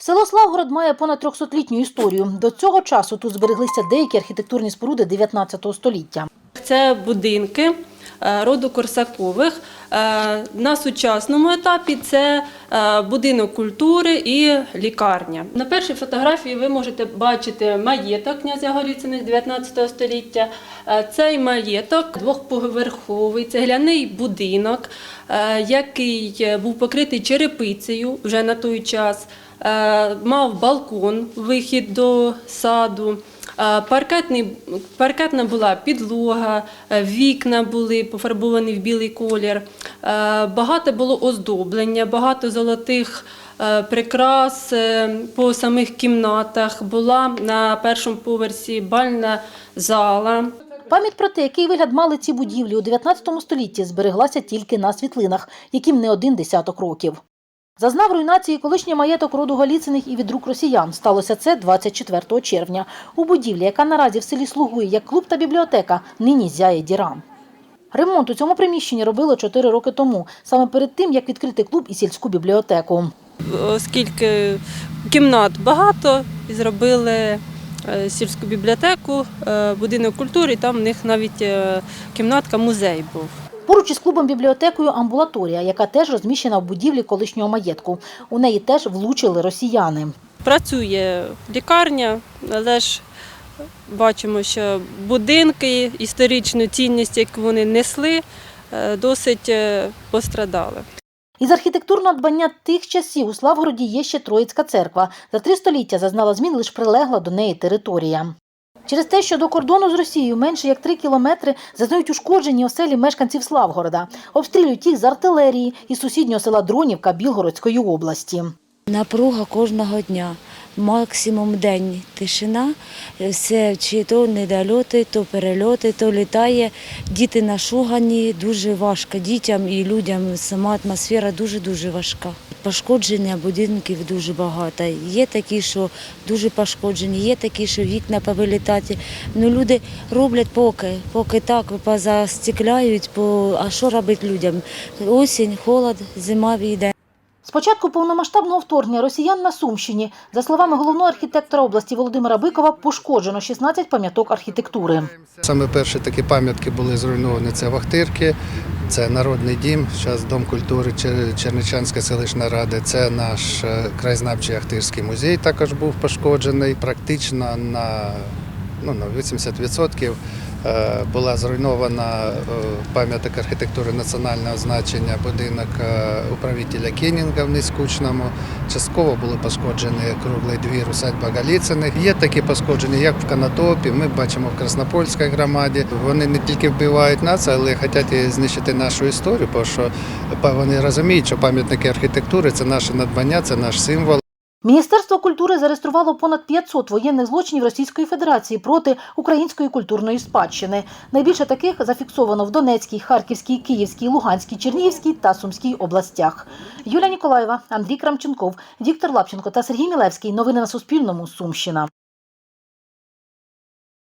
Село Славгород має понад 300-літню історію. До цього часу тут збереглися деякі архітектурні споруди 19 століття. Це будинки е, роду Корсакових. Е, На сучасному етапі це е, будинок культури і лікарня. На першій фотографії ви можете бачити маєток князя Голіциних 19 століття. Цей маєток двохповерховий цегляний будинок, який був покритий черепицею вже на той час. Е, Мав балкон, вихід до саду. Е, Паркетний, паркетна була підлога, е, вікна були пофарбовані в білий колір. Багато було оздоблення, багато золотих прикрас по самих кімнатах. Була на першому поверсі бальна зала. Пам'ять про те, який вигляд мали ці будівлі у 19 столітті, збереглася тільки на світлинах, яким не один десяток років. Зазнав руйнації колишній маєток роду Голіциних і від рук росіян. Сталося це 24 червня. У будівлі, яка наразі в селі слугує як клуб та бібліотека, нині зяє дірам. Ремонт у цьому приміщенні робили 4 роки тому, саме перед тим, як відкрити клуб і сільську бібліотеку. Оскільки кімнат багато, і зробили е, сільську бібліотеку, е, будинок культури, там в них навіть е, кімнатка музей був. Поруч із клубом бібліотекою амбулаторія, яка теж розміщена в будівлі колишнього маєтку. У неї теж влучили росіяни. Працює лікарня, але ж бачимо, що будинки, історичну цінність, яку вони несли, е, досить е, пострадали. Із архітектурного дбання тих часів у Славгороді є ще Троїцька церква. За три століття зазнала змін лише прилегла до неї територія. Через те, що до кордону з Росією менше як три кілометри зазнають ушкоджені оселі мешканців Славгорода, обстрілюють їх з артилерії із сусіднього села Дронівка Білгородської області. Напруга кожного дня. Максимум день тишина. Все чи то недольоти, то перельоти, то літає. Діти нашугані, дуже важко дітям і людям. Сама атмосфера дуже-дуже важка. Пошкодження будинків дуже багато. Є такі, що дуже пошкоджені, є такі, що вікна повилітати. Ну, люди роблять поки, поки так, позастікляють, по... а що робити людям? Осінь, холод, зима війде. З початку повномасштабного вторгнення росіян на Сумщині, за словами головного архітектора області Володимира Бикова, пошкоджено 16 пам'яток архітектури. Саме перші такі пам'ятки були зруйновані. Це Вахтирки, це Народний дім, зараз Дом культури Черничанська селищна рада. Це наш е, краєзнавчий Ахтирський музей також був пошкоджений. Практично на, ну, на 80% е, була зруйнована е, пам'яток архітектури національного значення, будинок е, управителя Кенінга в Нескучному. Частково були пошкоджені круглий двір усадьба Галіциних. Є такі пошкодження, як в Канатопі. Ми бачимо в Краснопольській громаді. Вони не тільки вбивають нас, але хочуть знищити нашу історію, бо що вони розуміють, що пам'ятники архітектури це наше надбання, це наш символ. Міністерство культури зареєструвало понад 500 воєнних злочинів Російської Федерації проти української культурної спадщини. Найбільше таких зафіксовано в Донецькій, Харківській, Київській, Луганській, Чернігівській та Сумській областях. Юлія Ніколаєва, Андрій Крамченков, Віктор Лапченко та Сергій Мілевський. Новини на Суспільному. Сумщина.